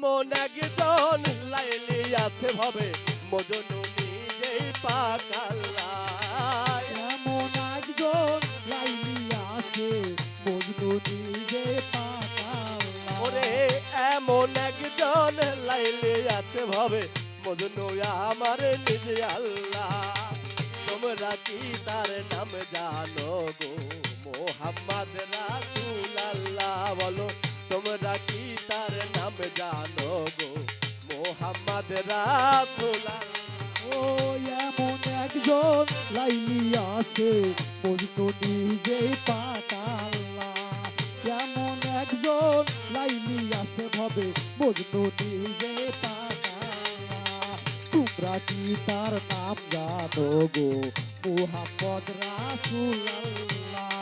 এমন একজন লাইলি আছে ভাবে মজনু নিজেই পাকাল্লা এমন একজন লাইলি আছে মজনু নিজে ওরে এমন একজন লাইলি আছে ভাবে মজনু আমার নিজে আল্লাহ। তোমরা কি তার নাম জানো গো? মোহাম্মদ রাসূল আল্লাহ বলো। রাসূল ও এমন একজন লাইলি আছে মজনু নিজে পাকাল্লা এমন একজন লাইলি আছে ভাবে মজনু নিজে পাকাল্লা তোমরা কি তার নাম জানো গো? মুহাম্মদ রাসূলুল্লাহ।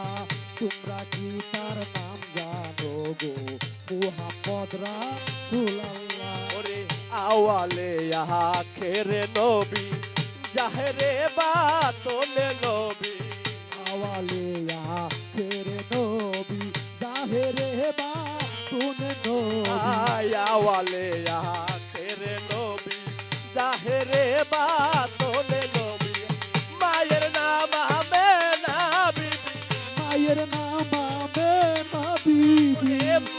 তোমরা কি তার নাম জানো গো? মুহাম্মদ রাসূলুল্লাহ। আওয়ালে আহা খেরে নবী জাহেরে বাতলে নবী। আওয়ালে আখের নবী জাহেরে বা তুন নবী আওয়ালে আহা খেরে নবী জাহেরে বাতলে নবী। মায়ের নাম আমে না বিবি মায়ের নাম আমে নবী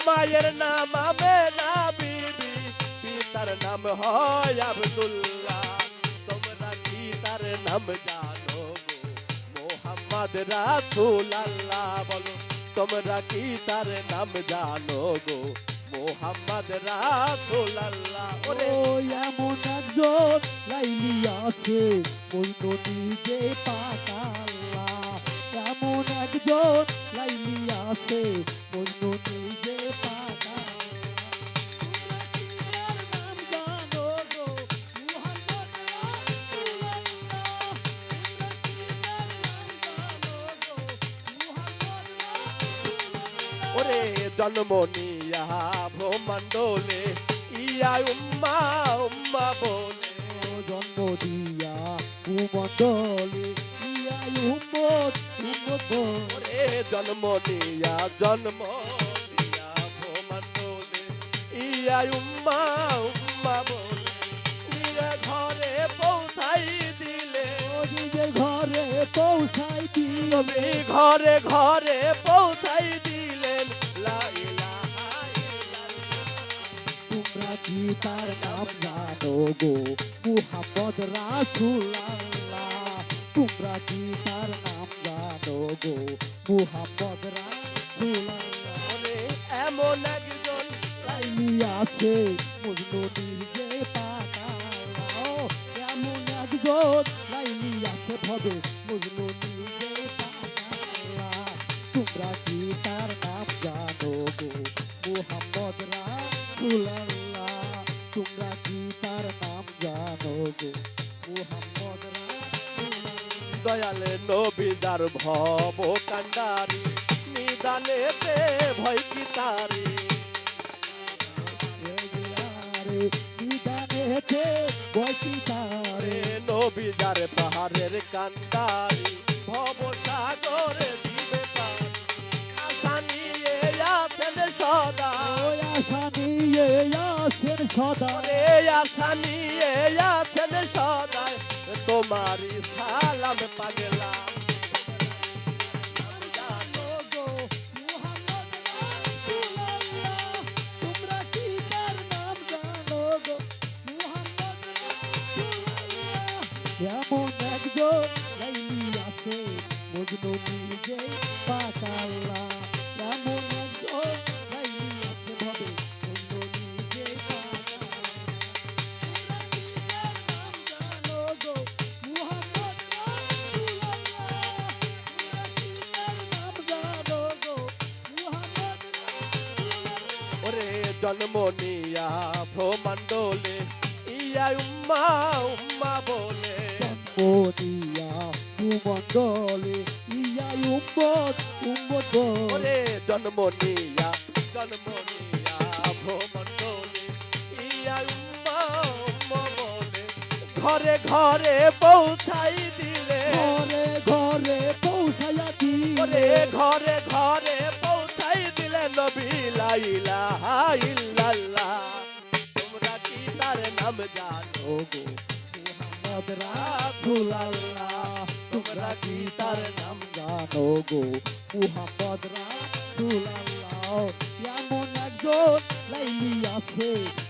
মায়ের নাম হয় আব্দুল্লাহ, তোমরা কি তার নাম জানো মোহাম্মদ রাসূল আল্লাহ বলো, তোমরা কি তার নাম জানো গো? মোহাম্মদ রাসূল আল্লাহ ওরে এমন একজন লাইলি আছে, ওই নদী যে পাতাল্লা এমন একজন লাইলি আছে, ওই নদী যে ওরে জন্ম নিয়া ভ্রমণ্ডলে ইয়া উম্মা উম্মা বলে জন্ম দিয়া কুমণ্ডলে ইয়াই উম্মত উম্মত ওরে জন্ম নিয়া জন্ম নিয়া ভ্রমণ্ডলে ইয়া উম্মা উম্মা বলে নিজে ঘরে পৌঁছাই দিলে। নিজের ঘরে পৌঁছাই দিল। ঘরে ঘরে পৌঁছাই দিলেন কি তার নাম জানো গো মুহাম্মদ রাসূলুল্লাহ তোমরা কি তার নাম জানো গো মুহাম্মদ রাসূলুল্লাহ ওরে এমন একজন লাইলি আছে মজনু নিজে পাতালা এমন একজন লাইলি আছে ভবে মজনু নিজে পাতালা তোমরা কি তার দয়ালে নবীদার ভব কান্ডারি নিদানেতে ভয় কি তারি? নবীদার পাহাড়ের কান্ডারি ভব সাগরে দিবে পার আশা নিয়ে আছেন সদা। আশা নিয়ে আসেন সদা। রে আশা নিয়ে আছেন সদাই সালাম তোমরা জানো গো এমন একজন লাইলি আছে মজনু নিজে পাতাল্লা জন্ম নিয়া ভ্রমণ্ডলে ইয়া উম্মা উম্মা বলে। জন্মদিয়া কুমণ্ডলে ইয়াই উম্মত উম্মত ওরে জন্ম নিয়া জন্ম নিয়া ভ্রমণ্ডলে ইয়া উম্মা উম্মা বলে। ঘরে ঘরে পৌঁছাই দিলে। ঘরে ঘরে পৌঁছাইয়া দিলে। ঘরে ঘরে পৌঁছাই দিলে নবী লা ইলাহা ইল্লাল্লাহ নাম জানো গো মুহাম্মদ রাসূলুল্লাহ তোমরা কি তার নাম জানো গো মুহাম্মদ রাসূলুল্লাহ এমন একজন লাইলি আছে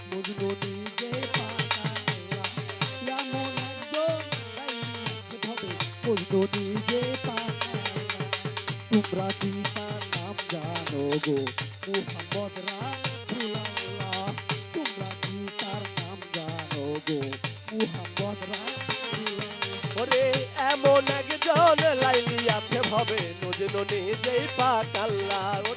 মজনু নিজে পাকাল্লা এমন একজন লাইলি আছে ভাবে মজনু নিজে পাকাল্লা তোমরা কি তার নাম জানো গো মুহাম্মদ রাসূলুল্লাহ তোমরা কি তার নাম জানো গো ওরে, এমন একজন লাইলি আছে ভবে, নজনু যেই পাকাল্লা ওরে